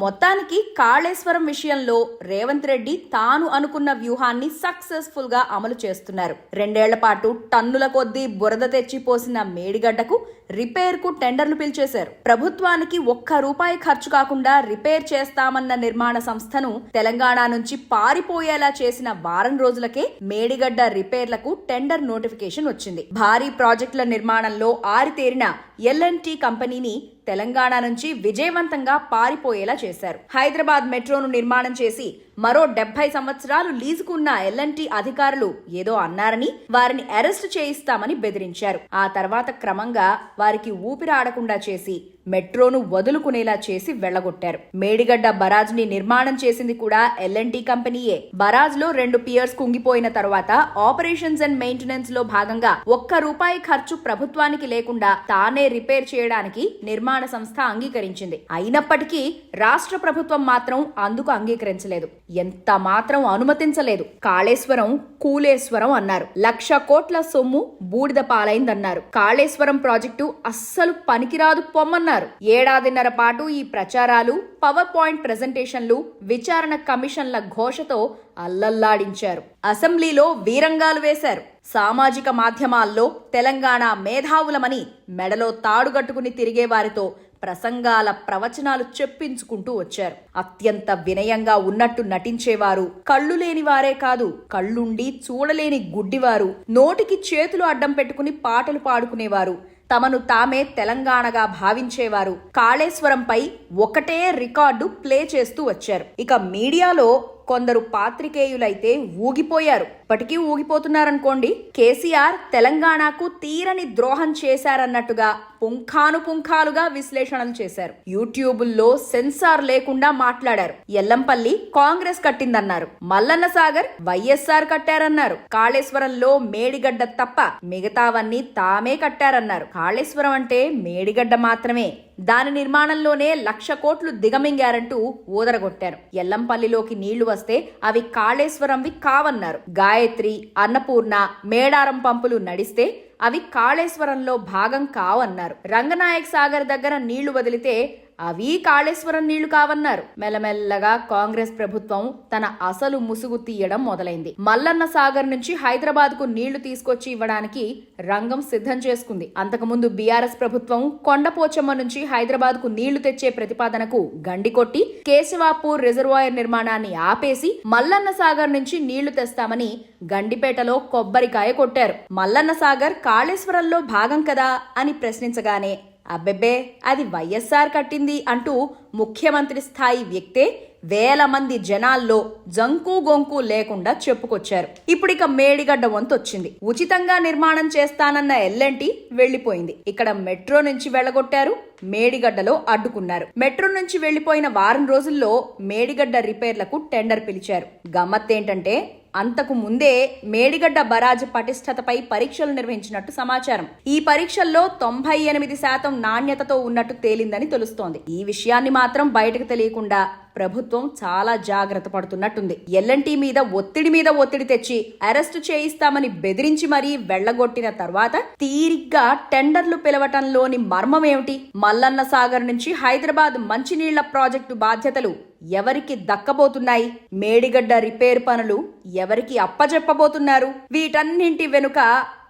మొత్తానికి కాళేశ్వరం విషయంలో రేవంత్ రెడ్డి తాను అనుకున్న వ్యూహాన్ని సక్సెస్ఫుల్గా అమలు చేస్తున్నారు. రెండేళ్ళ పాటు టన్నుల కొద్దీ బురద తెచ్చిపోసిన మేడిగడ్డకు రిపేర్కు టెండర్లు పిలిచేశారు. ప్రభుత్వానికి ఒక్క రూపాయి ఖర్చు కాకుండా రిపేర్ చేస్తామన్న నిర్మాణ సంస్థను తెలంగాణ నుంచి పారిపోయేలా చేసిన వారం రోజులకే మేడిగడ్డ రిపేర్లకు టెండర్ నోటిఫికేషన్ వచ్చింది. భారీ ప్రాజెక్టుల నిర్మాణంలో ఆరితేరిన ఎల్ఎన్టీ కంపెనీని తెలంగాణ నుంచి విజయవంతంగా పారిపోయేలా చేశారు. హైదరాబాద్ మెట్రోను నిర్మాణం చేసి మరో డెబ్బై సంవత్సరాలు లీజుకున్న ఎల్ఎన్టీ అధికారులు ఏదో అన్నారని వారిని అరెస్ట్ చేయిస్తామని బెదిరించారు. ఆ తర్వాత క్రమంగా వారికి ఊపిరాడకుండా చేసి మెట్రోను వదులుకునేలా చేసి వెళ్ళగొట్టారు మేడిగడ్డ బరాజ్ని నిర్మాణం చేసింది కూడా ఎల్ఎన్టీ కంపెనీయే. బరాజ్లో రెండు పియర్స్ కుంగిపోయిన తర్వాత ఆపరేషన్స్ అండ్ మెయింటెనెన్స్లో భాగంగా ఒక్క రూపాయి ఖర్చు ప్రభుత్వానికి లేకుండా తానే రిపేర్ చేయడానికి నిర్మాణ సంస్థ అంగీకరించింది. అయినప్పటికీ రాష్ట్ర ప్రభుత్వం మాత్రం అందుకు అంగీకరించలేదు. ఎంత మాత్రం అనుమతించలేదు. కాళేశ్వరం కూలేశ్వరం అన్నారు. లక్ష కోట్ల సొమ్ము బూడిద పాలైందన్నారు. కాళేశ్వరం ప్రాజెక్టు అస్సలు పనికిరాదు పొమ్మన్నారు. ఏడాదిన్నర పాటు ఈ ప్రచారాలు పవర్ పాయింట్ ప్రెజెంటేషన్లు విచారణ కమిషన్ల ఘోషతో అల్లల్లాడించారు. అసెంబ్లీలో వీరంగాలు వేశారు. సామాజిక మాధ్యమాల్లో తెలంగాణ మేధావులమని మెడలో తాడుగట్టుకుని తిరిగే వారితో ప్రసంగాల ప్రవచనాలు చెప్పించుకుంటూ వచ్చారు. అత్యంత వినయంగా ఉన్నట్టు నటించేవారు కళ్ళు లేని వారే కాదు కళ్ళుండి చూడలేని గుడ్డివారు నోటికి చేతులు అడ్డం పెట్టుకుని పాటలు పాడుకునేవారు తమను తామే తెలంగాణగా భావించేవారు. కాళేశ్వరంపై ఒకటే రికార్డు ప్లే చేస్తూ వచ్చారు. ఇక మీడియాలో కొందరు పాత్రికేయులైతే ఊగిపోయారు. ఇప్పటికీ ఊగిపోతున్నారనుకోండి కేసీఆర్ తెలంగాణకు తీరని ద్రోహం చేశారన్నట్టుగా పుంఖానుపుంఖాలుగా విశ్లేషణలు చేశారు. యూట్యూబుల్లో సెన్సార్ లేకుండా మాట్లాడారు. ఎల్లంపల్లి కాంగ్రెస్ కట్టిందన్నారు. మల్లన్న సాగర్ వైఎస్ఆర్ కట్టారన్నారు. కాళేశ్వరంలో మేడిగడ్డ తప్ప మిగతావన్నీ తామే కట్టారన్నారు. కాళేశ్వరం అంటే మేడిగడ్డ మాత్రమే. దాని నిర్మాణంలోనే లక్ష కోట్లు దిగమింగారంటూ ఊదరగొట్టారు. ఎల్లంపల్లిలోకి నీళ్ళు వస్తే అవి కాళేశ్వరంవి కావన్నారు. గాయత్రి అన్నపూర్ణ మేడారం పంపులు నడిస్తే అవి కాళేశ్వరంలో భాగం కావన్నారు. రంగనాయక్ సాగర్ దగ్గర నీళ్ళు వదిలితే అవి కాళేశ్వరం నీళ్ళు కావన్నారు. మెల్లమెల్లగా కాంగ్రెస్ ప్రభుత్వం తన అసలు ముసుగు తీయడం మొదలైంది. మల్లన్న సాగర్ నుంచి హైదరాబాద్కు నీళ్ళు తీసుకొచ్చి ఇవ్వడానికి రంగం సిద్ధం చేసుకుంది. అంతకుముందు బీఆర్ఎస్ ప్రభుత్వం కొండపోచమ్మ నుంచి హైదరాబాద్కు నీళ్ళు తెచ్చే ప్రతిపాదనకు గండి కొట్టి కేశవాపూర్ రిజర్వాయర్ నిర్మాణాన్ని ఆపేసి మల్లన్న సాగర్ నుంచి నీళ్ళు తెస్తామని గండిపేటలో కొబ్బరికాయ కొట్టారు. మల్లన్న సాగర్ కాళేశ్వరంలో భాగం కదా అని ప్రశ్నించగానే అబ్బెబ్బే అది వైఎస్ఆర్ కట్టింది అంటూ ముఖ్యమంత్రి స్థాయి వ్యక్తే వేల మంది జనాల్లో జంకు గొంకు లేకుండా చెప్పుకొచ్చారు. ఇప్పుడిక మేడిగడ్డ వంతు వచ్చింది ఉచితంగా నిర్మాణం చేస్తానన్న ఎల్ఎన్టీ వెళ్ళిపోయింది ఇక్కడ మెట్రో నుంచి వెళ్ళగొట్టారు మేడిగడ్డలో అడ్డుకున్నారు. మెట్రో నుంచి వెళ్ళిపోయిన వారం రోజుల్లో మేడిగడ్డ రిపేర్లకు టెండర్ పిలిచారు. గమ్మత్తేంటంటే అంతకు ముందే మేడిగడ్డ బరాజ్ పటిష్టతపై పరీక్షలు నిర్వహించినట్టు సమాచారం. ఈ పరీక్షల్లో తొంభై ఎనిమిది శాతం నాణ్యతతో ఉన్నట్టు తేలిందని తెలుస్తోంది. ఈ విషయాన్ని మాత్రం బయటకు తెలియకుండా ప్రభుత్వం చాలా జాగ్రత్త పడుతున్నట్టుంది. ఎల్ఎన్టీ మీద ఒత్తిడి మీద ఒత్తిడి తెచ్చి అరెస్టు చేయిస్తామని బెదిరించి మరీ వెళ్ళగొట్టిన తర్వాత తీరిగ్గా టెండర్లు పిలవటంలోని మర్మమేమిటి? మల్లన్న సాగర్ నుంచి హైదరాబాద్ మంచినీళ్ళ ప్రాజెక్టు బాధ్యతలు ఎవరికి దక్కబోతున్నాయి? మేడిగడ్డ రిపేర్ పనులు ఎవరికి అప్పజెప్పబోతున్నారు? వీటన్నింటి వెనుక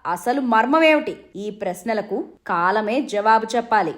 అసలు మర్మమేమిటి? ఈ ప్రశ్నలకు కాలమే జవాబు చెప్పాలి.